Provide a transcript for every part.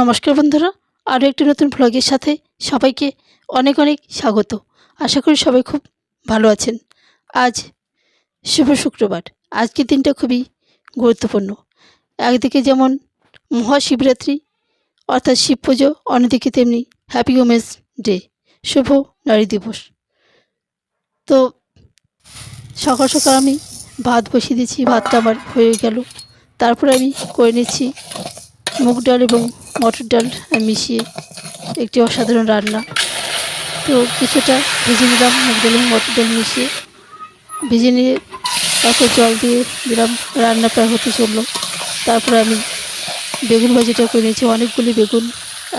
নমস্কার বন্ধুরা, আরও একটি নতুন ভ্লগের সাথে সবাইকে অনেক অনেক স্বাগত। আশা করি সবাই খুব ভালো আছেন। আজ শুভ শুক্রবার। আজকের দিনটা খুবই গুরুত্বপূর্ণ। একদিকে যেমন মহাশিবরাত্রি, অর্থাৎ শিব পুজো, অন্যদিকে তেমনি হ্যাপি উমেন্স ডে শুভ নারী দিবস। তো সকাল সকাল আমি ভাত বসিয়ে দিয়েছি, ভাতটা আমার হয়ে গেল। তারপরে আমি করে নিচ্ছি মুগ ডাল এবং মটর ডাল মিশিয়ে একটি অসাধারণ রান্না। তো কিছুটা ভেজে নিলাম মুগ ডাল মটর ডাল মিশিয়ে। ভেজে নিয়ে তারপর জল দিয়ে দিলাম, রান্না প্রায় হতে চলল। তারপরে আমি বেগুন ভাজিটা করে নিয়েছি, অনেকগুলি বেগুন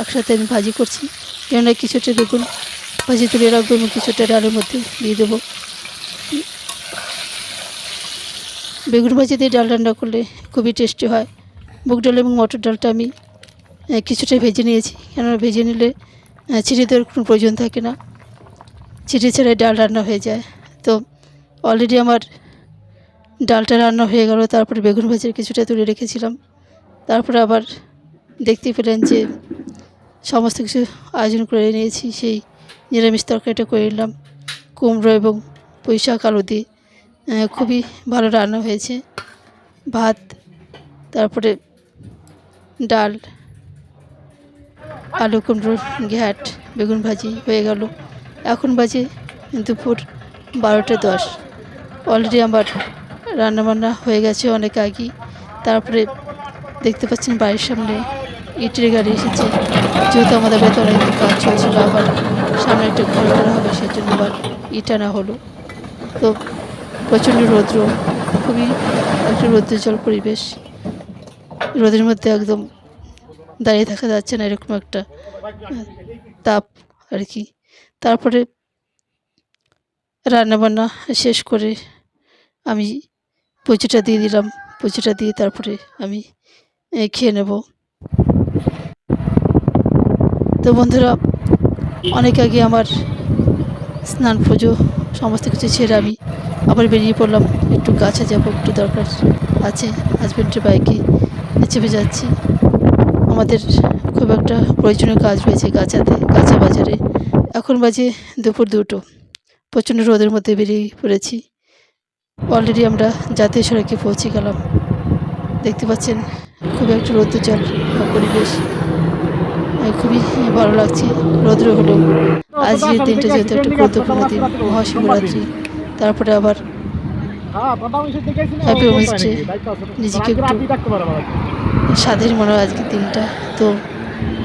একসাথে আমি ভাজি করছি। কেননা কিছুটা বেগুন ভাজি তুলে রাখব এবং কিছুটা ডালের মধ্যে দিয়ে দেবো। বেগুন ভাজি দিয়ে ডাল রান্না করলে খুবই টেস্টি হয়। মুগ ডাল এবং মটর ডালটা আমি কিছুটা ভেজে নিয়েছি। কেননা ভেজে নিলে ছিটে দেওয়ার কোনো প্রয়োজন থাকে না। ছিটে ছাড়াই ডাল রান্না হয়ে যায়। তো অলরেডি আমার ডালটা রান্না হয়ে গেল, তারপরে বেগুন ভাজির কিছুটা তুলে রেখেছিলাম। তারপরে আবার দেখতে পেলেন যে সমস্ত কিছু আয়োজন করে নিয়েছি। সেই নিরামিষ তরকারিটা করে নিলাম। কুমড়ো এবং পুঁই শাক আলু দিয়ে। খুবই ভালো রান্না হয়েছে। ভাত, তারপরে ডাল। আলু কুমড়োর ঘ্যাট, বেগুন ভাজি হয়ে গেল। এখন বাজে দুপুর বারোটা দশ। অলরেডি আমার রান্নাবান্না হয়ে গেছে অনেক আগেই। তারপরে দেখতে পাচ্ছেন বাড়ির সামনে ইটের গাড়ি এসেছে। যেহেতু আমাদের বাড়িতে অনেক কাজ চলছিল, আবার সামনে একটা ঘর করা হবে, সেজন্য আবার ইট আনা হলো। তো প্রচণ্ড রৌদ্র, খুবই একটা রৌদ্রজল পরিবেশ। রোদের মধ্যে একদম দাঁড়িয়ে থাকা যাচ্ছে না, এরকম একটা তাপ আর কি। তারপরে রান্নাবান্না শেষ করে আমি পুজোটা দিয়ে দিলাম। পুজোটা দিয়ে তারপরে আমি খেয়ে নেব। তো বন্ধুরা, অনেক আগে আমার স্নান পুজো সমস্ত কিছু ছেড়ে আমি আবার বেরিয়ে পড়লাম। একটু গাছে যাব, একটু দরকার আছে। হাজব্যান্ডের বাইকে চেপে যাচ্ছি আমাদের খুব একটা প্রয়োজনীয় কাজ রয়েছে গাছাতে গাছা বাজারে। এখন বাজে দুপুর দুটো। প্রচণ্ড রোদের মধ্যে বেরিয়ে পড়েছি। অলরেডি আমরা জাতীয় সড়কে পৌঁছে গেলাম। দেখতে পাচ্ছেন খুব একটা রৌদ্রজল পরিবেশ। খুবই ভালো লাগছে রৌদ্র হলেও আজকের দিনটা যেহেতু একটা গুরুত্বপূর্ণ দিন মহাশিবরাত্রি তারপরে আবার হ্যাপি ডে নিজেকে একটু স্বাধীন মনে হয় আজকের দিনটা। তো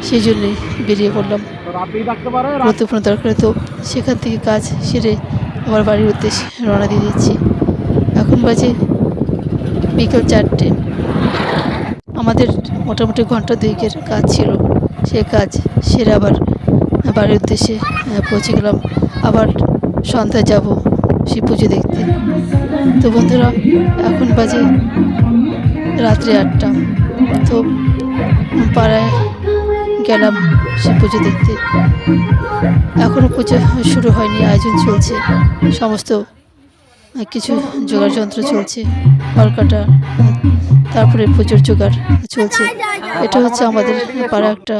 সেই জন্যই বেরিয়ে পড়লাম। গুরুত্বপূর্ণ দরকার। তো সেখান থেকে কাজ সেরে আমার বাড়ির উদ্দেশ্যে রওনা দিয়ে দিচ্ছি। এখন বাজে বিকেল চারটে। আমাদের মোটামুটি ঘণ্টা দুইকের কাজ ছিল। সে কাজ সেরে আবার বাড়ির উদ্দেশ্যে পৌঁছে গেলাম। আবার সন্ধ্যায় যাব শিব পুজো দেখতে। তো বন্ধুরা এখন বাজে রাত্রি আটটা। তো পাড়ায় গেলাম সে পুজো দেখতে। এখনও পুজো শুরু হয়নি, আয়োজন চলছে। সমস্ত কিছু জোগাড় যন্ত্র চলছে কলকাটা তারপরে পুজোর জোগাড় চলছে। এটা হচ্ছে আমাদের পাড়া একটা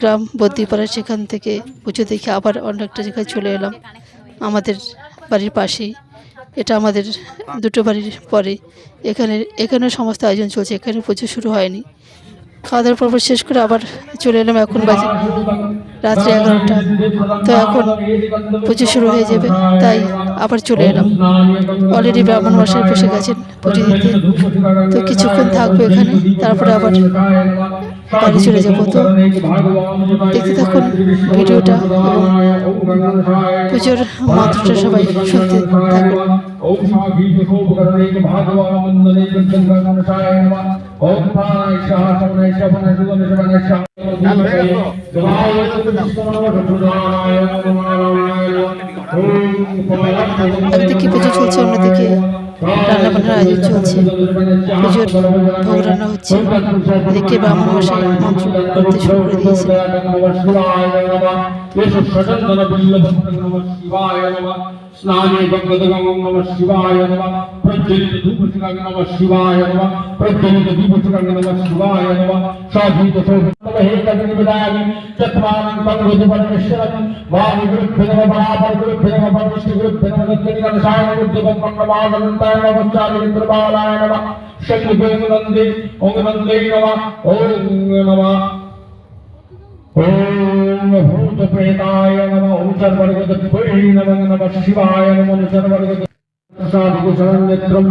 গ্রাম বদ্দিপাড়া সেখান থেকে পুজো দেখে আবার অন্য একটা জায়গায় চলে এলাম। আমাদের বাড়ির পাশেই। এটা আমাদের দুটো বাড়ির পরে। এখানে, এখানেও সমস্ত আয়োজন চলছে, এখানে পুজো শুরু হয়নি। খাওয়া দাওয়ার পর্ব শেষ করে আবার চলে এলাম এখন বাজে রাত্রি এগারোটা। তো এখন পুজো শুরু হয়ে যাবে, তাই আবার চলে এলাম। অলরেডি ব্রাহ্মণ মশাই বসে গেছেন পুজো দিতে তো কিছুক্ষণ থাকব এখানে, তারপরে আবার বাড়ি চলে যাব। তো দেখতে থাকুন ভিডিওটা এবং পুজোর মন্ত্রটা সবাই শুনতে থাকুন। ওম সাগীতোপকরণে ভাগবতমন্দনে চন্দ্রগণশায় নমঃ ওম প্রাণায় শাসনায় শবনায় সুগন্ধ শবনায় একদিকে পুজো চলছে অন্যদিকে রান্না বান্নার আয়োজন চলছে। পুজোর ভোগ রান্না হচ্ছে। এদিকে ব্রাহ্মণ মশাই মন্ত্র করতে শুরু করে দিয়েছে। স্নানে ভগবত নম শিবায় নম। প্রজ্বলিত ধূপসুগাং নম শিবায় নম প্রজ্বলিত দীপসুগাং নম শিবায় নম সাধুত हेतविदामि चत्वारं तद्रुति परमेश्वरं वायुगुरुभ्यो नमः परापरगुरुभ्यो नमः परमेश्वरगुरुभ्यो नमः दत्तनिकषाय उद्यमं मङ्गलमानन्ताय नमः वच्चालिन्द्रबालाय नमः शङ्कुभे नन्दे ॐ नन्दे नमः ॐ नमः ॐ भूतप्रेताय नमः ॐ सर्वगतभुवे नमः नमः शिवाय नमः सर्वगत प्रसादकुशलन्यत्रं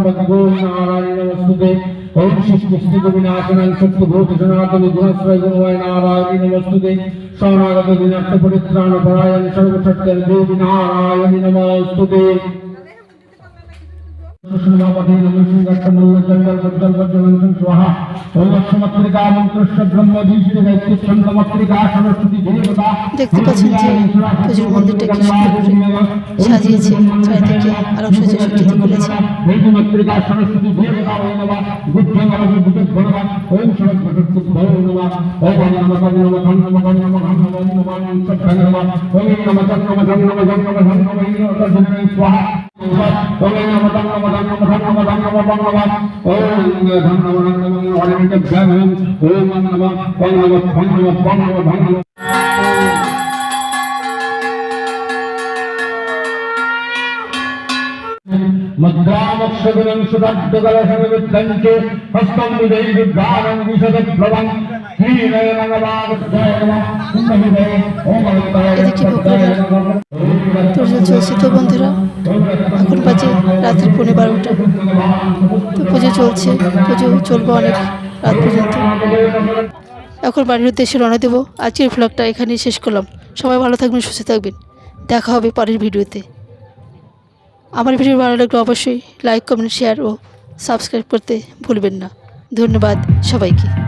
बन्धो नारायणवस्तुते ॐ शिष्टस्थितिविनाशनं सत्यभूतसनातनगुणस्वय नारायण नमस्तुते शरणागतदिनर्थपरित्राणपरायण सर्वसत्यदेवि नारायणि नमस्तुते कृष्णमापति नमः जंगल बद्दल बद्दल स्वाहा ओम लक्ष्मत्रिका मंत्रश्च ब्रह्मदीश्वरी दैत्यचंद्रमत्रिका सरस्वती देवता দেখতে পাচ্ছেন যে পুজোর মন্দিরটা কি সাজিয়েছে চারিদিকে আলোক সজ্জা সজ্জিত मुद्रामक्षगुणं सुधाद्यकलशमित्रञ्चे हस्तं विधैर्विद्धानं विशदप्रभम् তো চলছে তো বন্ধুরা। এখন বাজে রাত্রি পৌনে বারোটা। তো পুজো চলছে, পুজো চলবো অনেক রাত পর্যন্ত। এখন বাড়ির উদ্দেশ্যে রওনা দেবো। আজকের ব্লগটা এখানেই শেষ করলাম। সবাই ভালো থাকবেন, সুস্থ থাকবেন। দেখা হবে পরের ভিডিওতে। আমার ভিডিও ভালো লাগলে অবশ্যই লাইক কমেন্ট শেয়ার ও সাবস্ক্রাইব করতে ভুলবেন না। ধন্যবাদ সবাইকে।